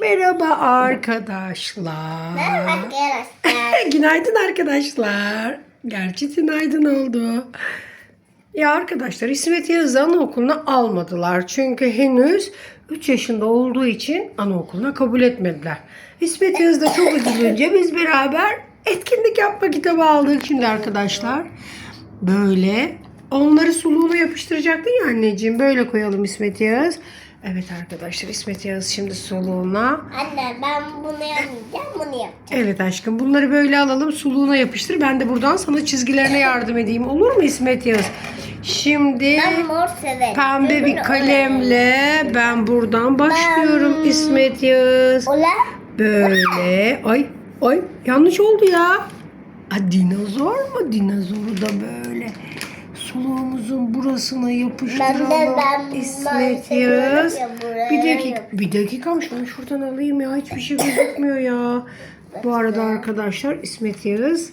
Merhaba arkadaşlar. Merhaba arkadaşlar. Günaydın arkadaşlar. Gerçi günaydın oldu. Ya arkadaşlar İsmet Yağız anaokuluna almadılar. Çünkü henüz 3 yaşında olduğu için anaokuluna kabul etmediler. İsmet Yağız da çok üzülünce biz beraber etkinlik yapma kitabı aldık şimdi arkadaşlar. Böyle onları suluğuna yapıştıracaktın ya anneciğim. Böyle koyalım İsmet Yağız. Evet arkadaşlar İsmet Yağız şimdi suluğuna Anne ben bunu yapmayacağım bunu yapacağım. Evet aşkım bunları böyle alalım suluğuna yapıştır. Ben de buradan sana çizgilerine yardım edeyim. Olur mu İsmet Yağız? Şimdi Ben mor severim. pembe bir Öbürü kalemle ben buradan başlıyorum Ben- İsmet Yağız. Ola. Böyle. Ay ay yanlış oldu ya. Ha, dinozor mu? Dinozoru da böyle suluğumuzun burasına yapıştıralım. Ben de- ben- İsmet Yağız. Bir dakika, bir dakika şunu şuradan alayım ya. Hiçbir şey gözükmüyor ya. Bu arada arkadaşlar İsmet Yağız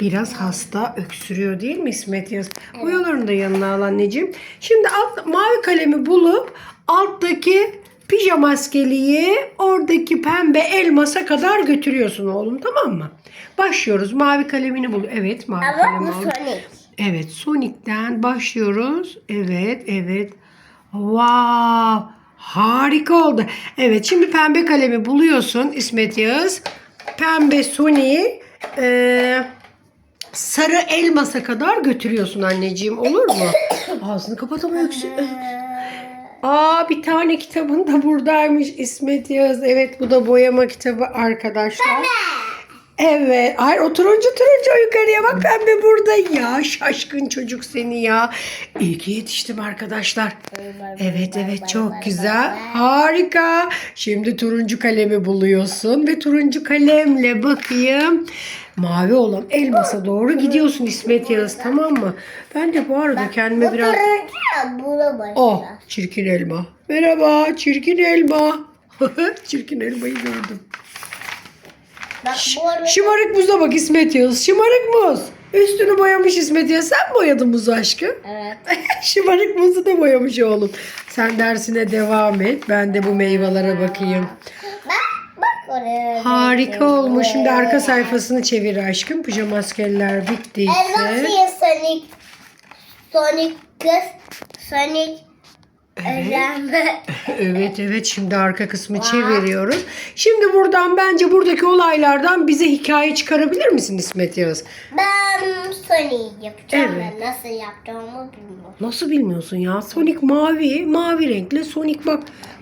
biraz hasta öksürüyor değil mi İsmet Yağız? Boyalarını da yanına al anneciğim. Şimdi alt, mavi kalemi bulup alttaki pijama maskeliği oradaki pembe elmasa kadar götürüyorsun oğlum tamam mı? Başlıyoruz. Mavi kalemini bul. Evet mavi Ama kalemi bu. Evet Sonic'ten başlıyoruz. Evet evet. Wow. Harika oldu. Evet şimdi pembe kalemi buluyorsun İsmet Yağız. Pembe Sonic'i e, sarı elmasa kadar götürüyorsun anneciğim olur mu? Ağzını kapat ama öksür. Aa bir tane kitabın da buradaymış İsmet Yağız. Evet bu da boyama kitabı arkadaşlar. Evet. Hayır o turuncu turuncu yukarıya bak pembe burada ya. Şaşkın çocuk seni ya. İyi ki yetiştim arkadaşlar. Evet evet çok güzel. Harika. Şimdi turuncu kalemi buluyorsun ve turuncu kalemle bakayım. Mavi olan elmasa doğru gidiyorsun İsmet Yağız tamam mı? Ben de bu arada kendime biraz... Oh çirkin elma. Merhaba çirkin elma. çirkin elmayı gördüm. Bak bu arada Şımarık muza bak İsmet Yağız. Şımarık muz. Üstünü boyamış İsmet Yağız. Sen boyadın muzu aşkım. Evet. Şımarık muzu da boyamış oğlum. Sen dersine devam et. Ben de bu meyvelere bakayım. Bak bak oraya. Harika olmuş. Şimdi arka sayfasını çevir aşkım. Pijama maskeler bittiyse. Elmasıyım Sonic. Sonic kız. Sonic. Eren. Evet evet şimdi arka kısmı çeviriyoruz. Şimdi buradan bence buradaki olaylardan bize hikaye çıkarabilir misin İsmet Yağız? Ben Sonic yapacağım. Evet. Ben nasıl yapacağımı bilmiyorum. Nasıl bilmiyorsun ya? Sonic mavi, mavi renkli. Sonic bak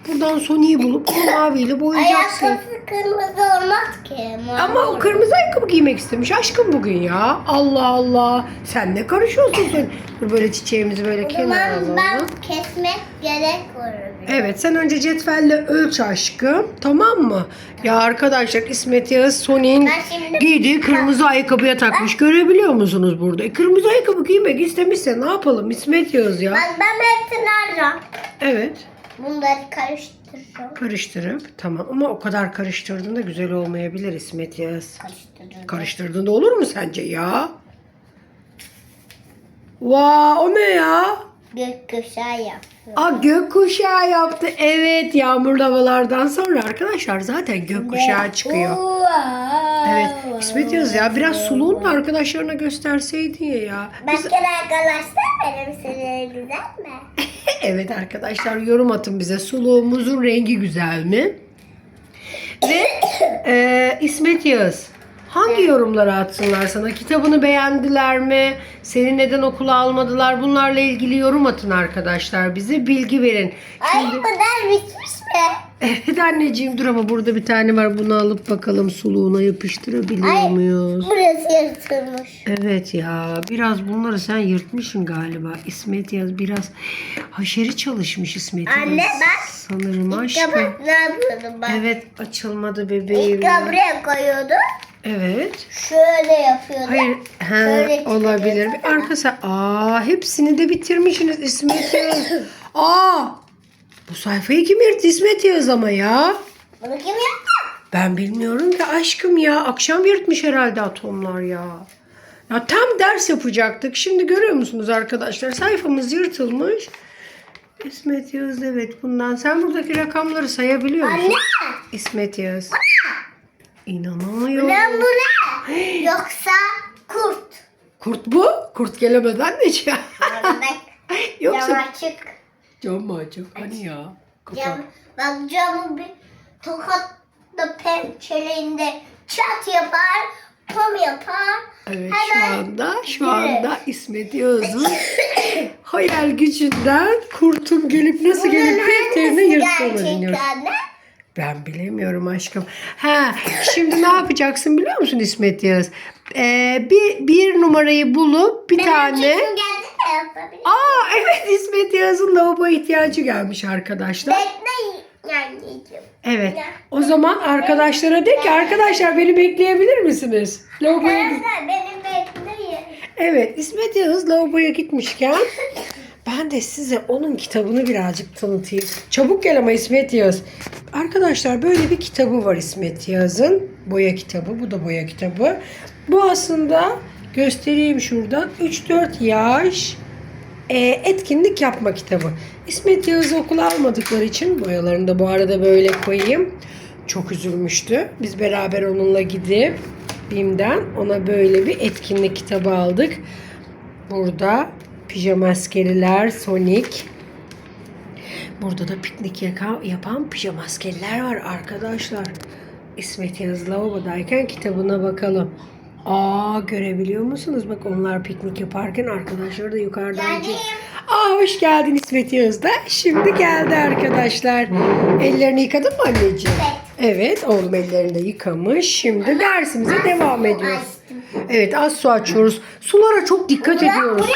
buradan Sonic'i bulup o maviyle boyayacaksın. Ayakkabısı kırmızı olmaz ki. mavi Ama o kırmızı ayakkabı giymek istemiş aşkım bugün ya. Allah Allah. Sen ne karışıyorsun sen? Dur böyle çiçeğimizi böyle O kenara zaman alalım. ben kesmek gerek var. Evet sen önce cetvelle ölç aşkım. Tamam mı? Ya arkadaşlar İsmet Yağız Ben şimdi- giydiği kırmızı ayakkabıya takmış. Görebiliyor musunuz burada? E, kırmızı ayakkabı giymek istemişse ne yapalım İsmet Yağız ya? Ben, ben hepsini arayacağım. Evet. Bunları karıştıracağım. Karıştırıp tamam ama o kadar karıştırdığında güzel olmayabilir İsmet Yağız. Karıştıracağım. Karıştırdığında olur mu sence ya? Vaa o ne ya? Gökkuşağı yapıyor. Aa gökkuşağı yaptı. Evet yağmurlu havalardan sonra arkadaşlar zaten gökkuşağı çıkıyor. Evet İsmet Yağız ya biraz suluğunu da arkadaşlarına gösterseydin ya. Biz- Başka arkadaşlar benim seni güzel mi? evet arkadaşlar yorum atın bize suluğumuzun rengi güzel mi? Ve e, İsmet Yağız hangi yorumları atsınlar sana? Kitabını beğendiler mi? Seni neden okula almadılar? Bunlarla ilgili yorum atın arkadaşlar bize bilgi verin. Ay bu da bitmiş mi? Evet anneciğim dur ama burada bir tane var. Bunu alıp bakalım suluğuna yapıştırabiliyor Ay. muyuz? Burası yırtılmış. Evet ya biraz bunları sen yırtmışsın galiba. İsmet Yaz biraz haşeri çalışmış İsmet Yaz. Anne, bak. Sanırım aşkım. ne yapıyordum ben? Evet açılmadı bebeğim. İlk buraya koyuyordu. Evet. Şöyle yapıyordu. Hayır ha, Şöyle olabilir. Bir arkası. Aa hepsini de bitirmişsiniz İsmet Yaz. Aa bu sayfayı kim yırttı İsmet Yaz ama ya? Bunu kim yaptı? Ben bilmiyorum ki aşkım ya. Akşam yırtmış herhalde atomlar ya. Ya tam ders yapacaktık. Şimdi görüyor musunuz arkadaşlar? Sayfamız yırtılmış. İsmet Yağız evet bundan. Sen buradaki rakamları sayabiliyor musun? Anne. İsmet Yağız. İnanamıyorum. Lan bu ne? Yoksa kurt. Kurt bu. Kurt gelemeden ne şey? Bak Yoksa cam açık. cam mı açık? Hani ya? Kapat. Cam, bak camı bir tokatla pençeleğinde çat yapar, pom yapar. Evet şu Hemen anda şu girer. anda İsmet Yağız'ın hayal gücünden kurtum gelip nasıl gelip defterini yırtmamız dinliyoruz. Ben bilemiyorum aşkım. Ha, şimdi ne yapacaksın biliyor musun İsmet Yağız? Ee, bir, bir numarayı bulup bir Benim tane... çocuğum geldi de yapabilir. Aa evet İsmet Yağız'ın lavabo ihtiyacı gelmiş arkadaşlar. Bekle anneciğim. Evet. O zaman arkadaşlara de ki arkadaşlar beni bekleyebilir misiniz? Lavaboya git- beni bekleyin. Evet İsmet Yağız lavaboya gitmişken ben de size onun kitabını birazcık tanıtayım. Çabuk gel ama İsmet Yağız. Arkadaşlar böyle bir kitabı var İsmet Yağız'ın. Boya kitabı. Bu da boya kitabı. Bu aslında göstereyim şuradan. 3-4 yaş e, etkinlik yapma kitabı. İsmet Yağız'ı okula almadıkları için boyalarını da bu arada böyle koyayım. Çok üzülmüştü. Biz beraber onunla gidip BİM'den ona böyle bir etkinlik kitabı aldık. Burada pijama askeriler, Sonic. Burada da piknik yaka- yapan pijama askeriler var arkadaşlar. İsmet Yağız lavabodayken kitabına bakalım. Aa görebiliyor musunuz? Bak onlar piknik yaparken arkadaşlar da yukarıdan Geldim. Aa hoş geldin İsmet Yağız da. Şimdi geldi arkadaşlar. Ellerini yıkadın mı anneciğim? Evet oğlum ellerini de yıkamış. Şimdi dersimize devam ediyoruz. Evet az su açıyoruz. Sulara çok dikkat ediyoruz.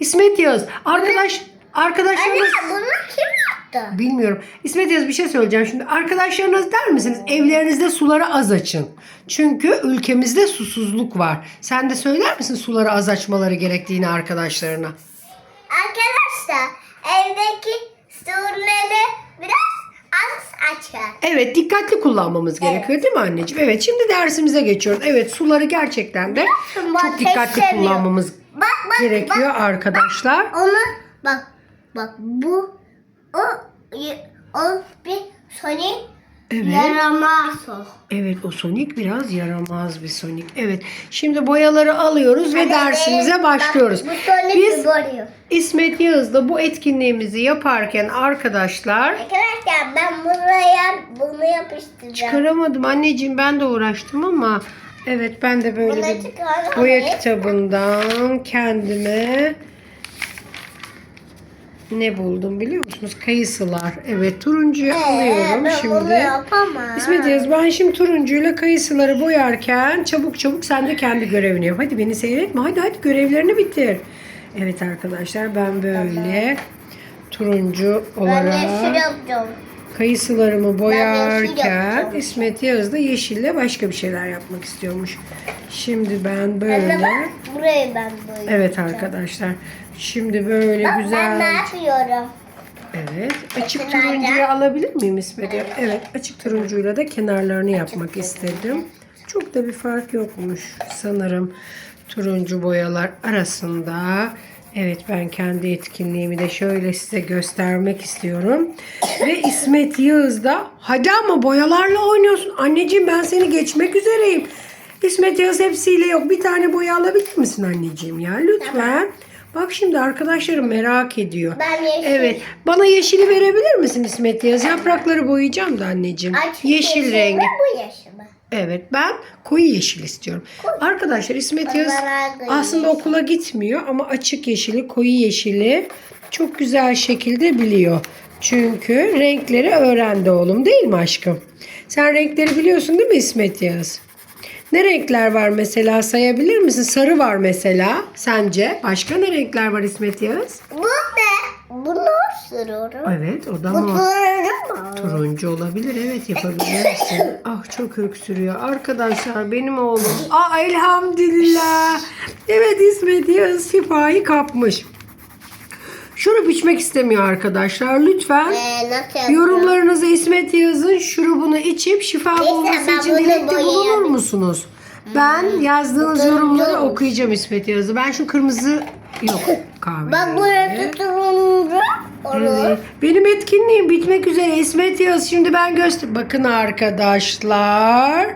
İsmet Yağız arkadaş Anne arkadaşlarınız bunu kim yaptı? bilmiyorum. İsmet Yağız bir şey söyleyeceğim şimdi. Arkadaşlarınız der misiniz evlerinizde suları az açın. Çünkü ülkemizde susuzluk var. Sen de söyler misin suları az açmaları gerektiğini arkadaşlarına? Arkadaşlar evdeki surları biraz az açar. Evet dikkatli kullanmamız gerekiyor değil mi anneciğim? Evet şimdi dersimize geçiyoruz. Evet suları gerçekten de? Bak, çok dikkatli seviyor. kullanmamız Bak bak gerekiyor arkadaşlar. Onu bak bak bu o o bir Sonic Evet. yaramaz o. Evet o Sonic biraz yaramaz bir Sonic. Evet şimdi boyaları alıyoruz ve dersimize bak, başlıyoruz. Bu Sonic Biz Biz... boruyor. İsmet Yağız'la bu etkinliğimizi yaparken arkadaşlar Arkadaşlar ben buraya bunu yapıştıracağım. çıkaramadım. Anneciğim ben de uğraştım ama evet ben de böyle Bunu bir boya kitabından kendime ne buldum biliyor musunuz? Kayısılar. Evet turuncuyu alıyorum Ee, ben şimdi. İsmet Yağız ben şimdi turuncuyla kayısıları boyarken çabuk çabuk sen de kendi görevini yap. Hadi beni seyretme. Hadi hadi görevlerini bitir. Evet arkadaşlar ben böyle turuncu Ben yeşil olarak yapacağım. Kayısılarımı boyarken. İsmet Yağız da yeşille başka bir şeyler yapmak istiyormuş. Şimdi ben Ben böyle bak burayı ben boyayacağım. Evet arkadaşlar. Şimdi böyle Bak, Ben güzel ne yapıyorum? Evet. Açık Kenarda. turuncuyu alabilir miyim İsmet? Evet. Açık turuncuyla da kenarlarını yapmak istedim. Çok da bir fark yokmuş sanırım turuncu boyalar arasında. Evet ben kendi etkinliğimi de şöyle size göstermek istiyorum. Ve İsmet Yağız da hadi ama boyalarla oynuyorsun. Anneciğim ben seni geçmek üzereyim. İsmet Yağız hepsiyle yok. Bir tane boya alabilir misin anneciğim ya? Lütfen. Bak şimdi arkadaşlarım merak ediyor. Ben yeşil. Evet. Bana yeşili verebilir misin İsmet Yağız? Yaprakları boyayacağım da anneciğim. Açık yeşil rengi. bu yeşil mi? Evet ben koyu yeşil istiyorum. Arkadaşlar İsmet Yağız aslında okula gitmiyor ama açık yeşili, koyu yeşili çok güzel şekilde biliyor. Çünkü renkleri öğrendi oğlum değil mi aşkım? Sen renkleri biliyorsun değil mi İsmet Yağız? Ne renkler var mesela sayabilir misin? Sarı var mesela sence. Başka ne renkler var İsmet Yağız? Bu sürüyorum. Evet o da mor. turuncu olabilir evet yapabilirsin. ah çok öksürüyor. Arkadaşlar benim oğlum. Aa elhamdülillah. Evet İsmet Yağız şifayı kapmış. Şurup içmek istemiyor arkadaşlar. Lütfen Ee, yorumlarınızı İsmet Yağız'ın şurubunu içip şifa Neyse, bulması için dilekte bulunur musunuz? Ben yazdığınız yorumları okuyacağım İsmet Yazı. Ben şu kırmızı yok kahve. Bak burası turuncu. Olur. Evet. Benim etkinliğim bitmek üzere İsmet Yağız. Şimdi ben göster. Bakın arkadaşlar.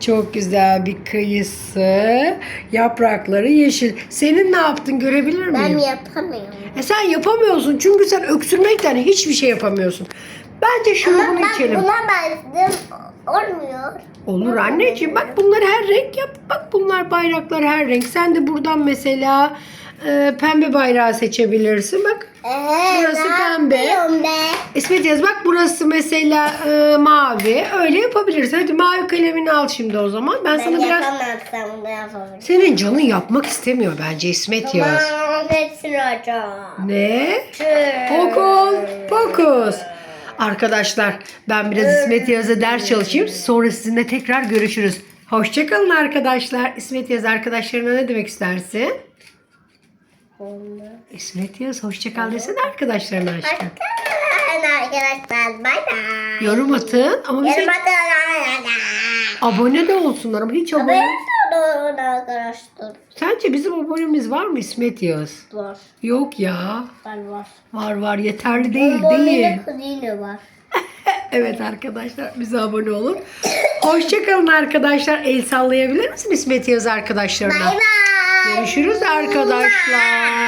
Çok güzel bir kıyısı. Yaprakları yeşil. Senin ne yaptın görebilir Ben miyim? yapamıyorum. E sen yapamıyorsun çünkü sen öksürmekten hiçbir şey yapamıyorsun. Bence şunu Ama bunu bak içelim. buna benzedim. Olmuyor. Olur anneciğim bak bunları her renk yap. Bak bunlar bayraklar her renk. Sen de buradan mesela e, pembe bayrağı seçebilirsin. Bak Ee, Burası pembe. İsmet yaz bak burası mesela e, mavi. Öyle yapabilirsin. Hadi mavi kalemini al şimdi o zaman. Ben, Ben sana biraz... Senin canın yapmak istemiyor bence İsmet yaz. Tamam hepsini. Ne? Fokus, fokus. Arkadaşlar ben biraz İsmet Yaz'a ders çalışayım. Sonra sizinle tekrar görüşürüz. Hoşçakalın arkadaşlar. İsmet Yaz arkadaşlarına ne demek istersin? İsmet Yaz hoşçakal desene arkadaşlarına aşkım. Hoşçakalın arkadaşlar. Bay bay. Yorum atın ama bize Yorum atın. abone de olsunlar ama hiç abone. Ben de arkadaşlar. Sence bizim abonemiz var mı İsmet Yaz? Var. Yok ya. Var var. Var var yeterli değil Onun değil. kuzini var. Evet arkadaşlar bize abone olun. Hoşçakalın arkadaşlar. El sallayabilir misin İsmet Yaz arkadaşlarına? Bay bay. Görüşürüz arkadaşlar.